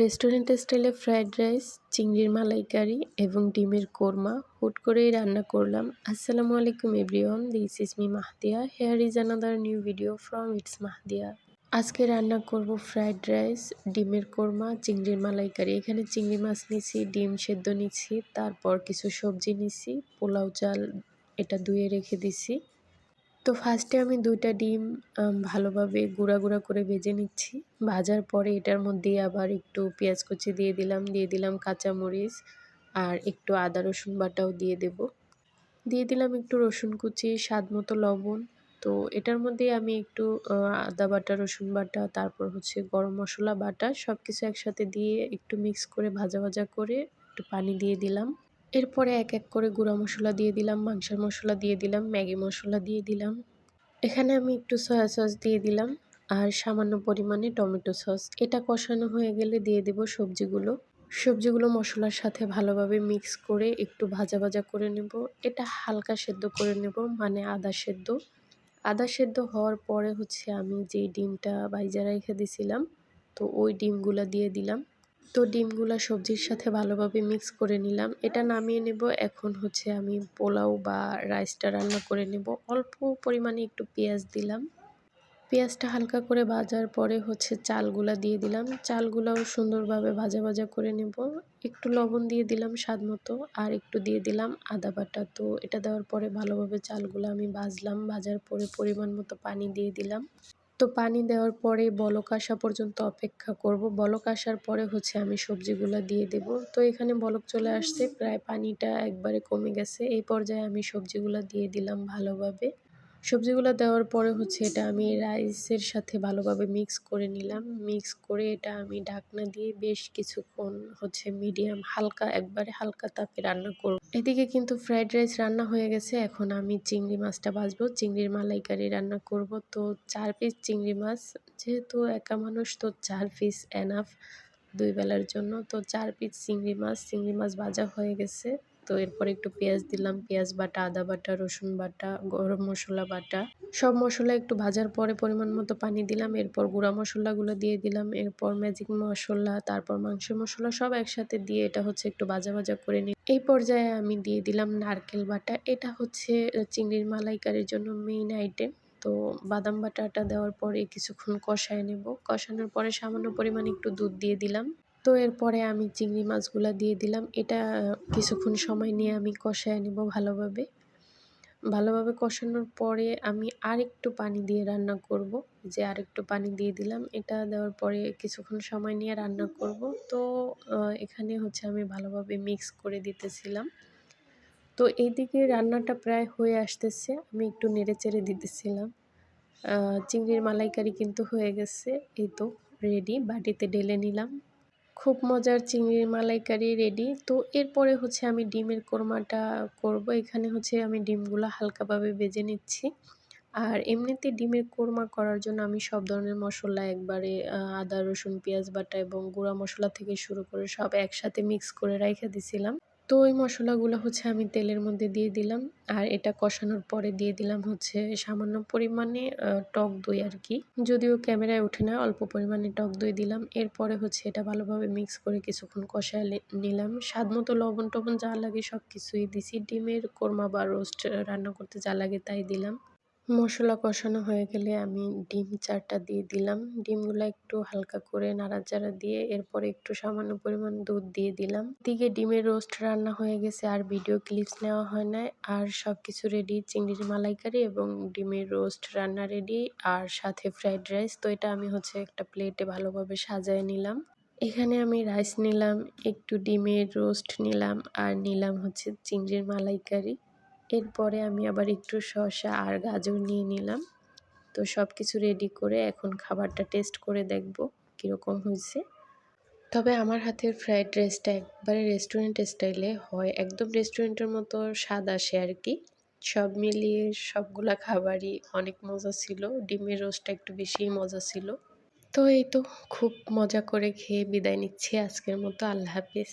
Restaurant স্টাইলে fried rice, চিংড়ির মালাইকারি এবং ডিমের কোরমা হুট করেই রান্না করলাম। আসসালামু আলাইকুম everyone, this is me Mahdiya here is another new video from it's Mahdiya আজকে রান্না করব ফ্রায়েড রাইস, ডিমের কোরমা, চিংড়ির মালাইকারি। এখানে চিংড়ি মাছ নিছি, ডিম সেদ্ধ নিছি, তারপর কিছু সবজি নিছি, পোলাও চাল এটা ধুয়ে রেখে দিছি। তো ফার্স্টে আমি দুইটা ডিম ভালোভাবে গুঁড়া গুঁড়া করে ভেজে নিচ্ছি। ভাজার পরে এটার মধ্যে আবার একটু পেঁয়াজ কুচি দিয়ে দিলাম দিয়ে দিলাম কাঁচামরিচ আর একটু আদা, রসুন বাটাও দিয়ে দেব। দিয়ে দিলাম একটু রসুন কুচি, স্বাদ মতো লবণ। তো এটার মধ্যে আমি একটু আদা বাটা, রসুন বাটা, তারপর হচ্ছে গরম মশলা বাটা সব কিছু একসাথে দিয়ে একটু মিক্স করে ভাজা ভাজা করে একটু পানি দিয়ে দিলাম। এরপরে এক এক করে গুঁড়া মশলা দিয়ে দিলাম, মাংসের মশলা দিয়ে দিলাম, ম্যাগি মশলা দিয়ে দিলাম। এখানে আমি একটু সয়া সস দিয়ে দিলাম আর সামান্য পরিমাণে টমেটো সস। এটা কষানো হয়ে গেলে দিয়ে দেব সবজিগুলো। সবজিগুলো মশলার সাথে ভালোভাবে মিক্স করে একটু ভাজা ভাজা করে নেব। এটা হালকা সেদ্ধ করে নেব মানে আদা সেদ্ধ। আদা সেদ্ধ হওয়ার পরে হচ্ছে আমি যেই ডিমটা বাইজা রেখে দিছিলাম, তো ওই ডিমগুলো দিয়ে দিলাম। তো ডিমগুলো সবজির সাথে ভালোভাবে মিক্স করে নিলাম। এটা নামিয়ে নেব। এখন হচ্ছে আমি পোলাও বা রাইসটা রান্না করে নেব। অল্প পরিমাণে একটু পেঁয়াজ দিলাম। পেঁয়াজটা হালকা করে ভাজার পরে হচ্ছে চালগুলা দিয়ে দিলাম। চালগুলাও সুন্দরভাবে ভাজা ভাজা করে নেব। একটু লবণ দিয়ে দিলাম স্বাদ মতো আর একটু দিয়ে দিলাম আদা বাটা। তো এটা দেওয়ার পরে ভালোভাবে চালগুলো আমি ভাজলাম। ভাজার পরে পরিমাণ মতো পানি দিয়ে দিলাম। তো পানি দেওয়ার পরে বলক আসা পর্যন্ত অপেক্ষা করব। বলক আসার পরে হচ্ছে আমি সবজিগুলো দিয়ে দেব। তো এখানে বলক চলে আসছে। প্রায় পানিটা একবারে কমে গেছে। এই পর্যায়ে আমি সবজিগুলো দিয়ে দিলাম ভালোভাবে। সবজিগুলো দেওয়ার পরে হচ্ছে এটা আমি রাইসের সাথে ভালোভাবে মিক্স করে নিলাম। মিক্স করে এটা আমি ঢাকনা দিয়ে বেশ কিছুক্ষণ হচ্ছে মিডিয়াম হালকা, একবারে হালকা তাপে রান্না করব। এদিকে কিন্তু ফ্রাইড রাইস রান্না হয়ে গেছে। এখন আমি চিংড়ি মাছটা বাজবো চিংড়ির মালাইকারি রান্না করব। তো চার পিস চিংড়ি মাছ, যেহেতু একা মানুষ, তো চার পিস এনাফ দুই বেলার জন্য। তো চার পিস চিংড়ি মাছ চিংড়ি মাছ ভাজা হয়ে গেছে। তো এরপর একটু পেঁয়াজ দিলাম, পেঁয়াজ বাটা, আদা বাটা, রসুন বাটা, গরম মশলা বাটা। সব মশলা একটু ভাজার পরে পরিমাণ মতো পানি দিলাম, এরপর গুঁড়া মশলাগুলো দিয়ে দিলাম, এরপর ম্যাজিক মশলা, তারপর মাংস মশলা সব একসাথে দিয়ে এটা হচ্ছে একটু ভাজা ভাজা করে নিই। এই পর্যায়ে আমি দিয়ে দিলাম নারকেল বাটা, এটা হচ্ছে চিংড়ির মালাইকারির জন্য মেইন আইটেম তো বাদাম বাটাটা দেওয়ার পরে কিছুক্ষণ কষায় নেব, কষানোর পরে সামান্য পরিমাণ একটু দুধ দিয়ে দিলাম। তো এরপরে আমি চিংড়ি মাছগুলো দিয়ে দিলাম। এটা কিছুক্ষণ সময় নিয়ে আমি কষায় নেব ভালোভাবে। ভালোভাবে কষানোর পরে আমি আরেকটু পানি দিয়ে রান্না করব। যে আরেকটু পানি দিয়ে দিলাম, এটা দেওয়ার পরে কিছুক্ষণ সময় নিয়ে রান্না করব। তো এখানে হচ্ছে আমি ভালোভাবে মিক্স করে দিতেছিলাম। তো এইদিকে রান্নাটা প্রায় হয়ে আসতেছে, আমি একটু নেড়ে চেড়ে দিতেছিলাম। চিংড়ির মালাইকারি কিন্তু হয়ে গেছে, এই তো রেডি বাটিতে ঢেলে নিলাম। খুব মজার চিংড়ির মালাইকারি রেডি তো এরপরে হচ্ছে আমি ডিমের কোরমাটা করব। এখানে হচ্ছে আমি ডিমগুলো হালকাভাবে বেজে নিচ্ছি। আর এমনিতে ডিমের কোরমা করার জন্য আমি সব ধরনের মশলা একবারে আদা, রসুন, পেঁয়াজ, বাটা এবং গুঁড়া মশলা থেকে শুরু করে সব একসাথে মিক্স করে রেখে দিছিলাম। তো ওই মশলাগুলো হচ্ছে আমি তেলের মধ্যে দিয়ে দিলাম। আর এটা কষানোর পরে দিয়ে দিলাম হচ্ছে সামান্য পরিমাণে টক দই আর কি। যদিও ক্যামেরায় ওঠে না, অল্প পরিমাণে টক দই দিলাম। এরপরে হচ্ছে এটা ভালোভাবে মিক্স করে কিছুক্ষণ কষায় নিলাম। স্বাদ মতো লবণ টবণ যা লাগে সব কিছুই দিছি। ডিমের কোরমা বা রোস্ট রান্না করতে যা লাগে তাই দিলাম। মশলা কষানো হয়ে গেলে আমি ডিম চারটা দিয়ে দিলাম। ডিমগুলো একটু হালকা করে নাড়াচাড়া দিয়ে এরপরে একটু সামান্য পরিমাণ দুধ দিয়ে দিলাম। দিকে ডিমের রোস্ট রান্না হয়ে গেছে, আর ভিডিও ক্লিপস নেওয়া হয় না আর সব কিছু রেডি চিংড়ির মালাইকারি এবং ডিমের রোস্ট রান্না রেডি আর সাথে ফ্রাইড রাইস তো এটা আমি হচ্ছে একটা প্লেটে ভালোভাবে সাজায় নিলাম। এখানে আমি রাইস নিলাম, একটু ডিমের রোস্ট নিলাম, আর নিলাম হচ্ছে চিংড়ির মালাইকারি। এরপরে আমি আবার একটু শসা আর গাজর নিয়ে নিলাম। তো সব কিছু রেডি করে এখন খাবারটা টেস্ট করে দেখব কীরকম হয়েছে। তবে আমার হাতের ফ্রাইড রাইসটা একবারে রেস্টুরেন্ট স্টাইলে হয়, একদম রেস্টুরেন্টের মতো স্বাদ আসে আর কি সব মিলিয়ে সবগুলা খাবারই অনেক মজা ছিল, ডিমের রোস্টটা একটু বেশিই মজা ছিল। তো এই তো খুব মজা করে খেয়ে বিদায় নিচ্ছি আজকের মতো, আল্লাহ হাফিজ।